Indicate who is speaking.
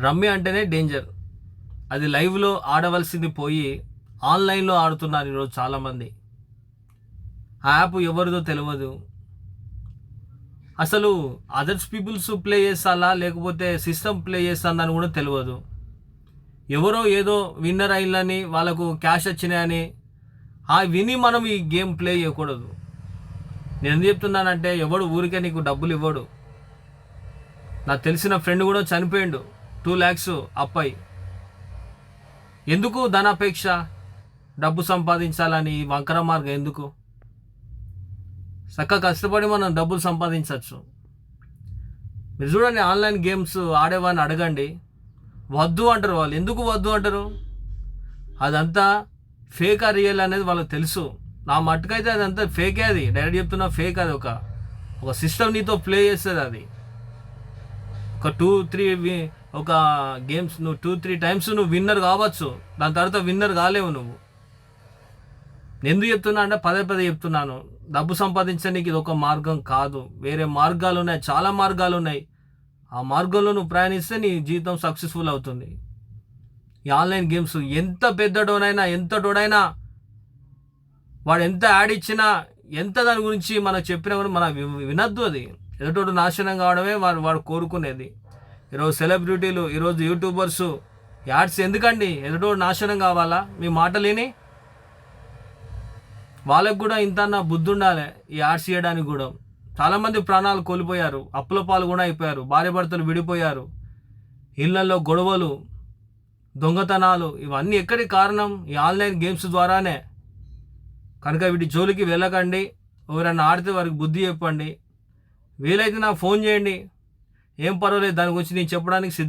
Speaker 1: రమ్మి అంటేనే డేంజర్ అది లైవ్లో ఆడవలసింది పోయి ఆన్లైన్లో ఆడుతున్నారు ఈరోజు చాలామంది. ఆ యాప్ ఎవరిదో తెలియదు అసలు అదర్స్ పీపుల్స్ ప్లే చేస్తాలా లేకపోతే సిస్టమ్ ప్లే చేస్తుందని కూడా తెలియదు ఎవరో ఏదో విన్నర్ అయిందని వాళ్ళకు క్యాష్ వచ్చినాయని ఆ విని మనం ఈ గేమ్ ప్లే చేయకూడదు. నేను ఎందుకు చెప్తున్నానంటే ఎవడు ఊరికే నీకు డబ్బులు ఇవ్వడు. నాకు తెలిసిన ఫ్రెండ్ కూడా చనిపోయిండు. టూ ల్యాక్స్ అప్పాయి. ఎందుకు ధనాపేక్ష? డబ్బు సంపాదించాలని ఈ వంకర మార్గం ఎందుకు? చక్కగా కష్టపడి మనం డబ్బులు సంపాదించవచ్చు. మీరు చూడండి ఆన్లైన్ గేమ్స్ ఆడేవాడిని అడగండి. వద్దు అంటారు వాళ్ళు. ఎందుకు వద్దు అంటారు? అదంతా ఫేక్ ఆ రియల్ అనేది వాళ్ళకి తెలుసు. నా మట్టుకైతే అదంతా ఫేకే అది. డైరెక్ట్ చెప్తున్నా ఫేక్ అది ఒక ఒక సిస్టమ్ నీతో ప్లే చేస్తుంది అది. ఒక టూ త్రీ ఒక గేమ్స్ నువ్వు టూ త్రీ టైమ్స్ నువ్వు విన్నర్ కావచ్చు. దాని తర్వాత విన్నర్ కాలేవు నువ్వు. ఎందుకు చెప్తున్నా అంటే పదే పదే చెప్తున్నాను. డబ్బు సంపాదించడానికి ఇది ఒక మార్గం కాదు. వేరే మార్గాలు ఉన్నాయి. చాలా మార్గాలు ఉన్నాయి. ఆ మార్గంలో నువ్వు ప్రయాణిస్తే నీ జీవితం సక్సెస్ఫుల్ అవుతుంది. ఈ ఆన్లైన్ గేమ్స్ ఎంత పెద్దడోనైనా ఎంత డోడైనా వాడు ఎంత యాడ్ ఇచ్చినా ఎంత దాని గురించి మనం చెప్పినా కూడా మన వినద్దు అది. ఎదుటోడు నాశనం కావడమే వాడు వాడు కోరుకునేది. ఈరోజు సెలబ్రిటీలు ఈరోజు యూట్యూబర్స్ యాడ్స్ ఎందుకండి? ఎదుటో నాశనం కావాలా? మీ మాటలేని? వాళ్ళకు కూడా ఇంత బుద్ధి ఉండాలి ఈ యాడ్స్ చేయడానికి కూడా. చాలామంది ప్రాణాలు కోల్పోయారు అప్పుల పాలు కూడా అయిపోయారు భార్య భర్తలు విడిపోయారు ఇళ్ళలో గొడవలు దొంగతనాలు ఇవన్నీ ఎక్కడి కారణం? ఈ ఆన్లైన్ గేమ్స్ ద్వారానే. కనుక వీటి జోలికి వెళ్ళకండి ఎవరైనా ఆడితే వారికి బుద్ధి చెప్పండి. వీలైతే నాకు ఫోన్ చేయండి. ఏం పర్వాలేదు దాని గురించి నేను చెప్పడానికి సిద్ధ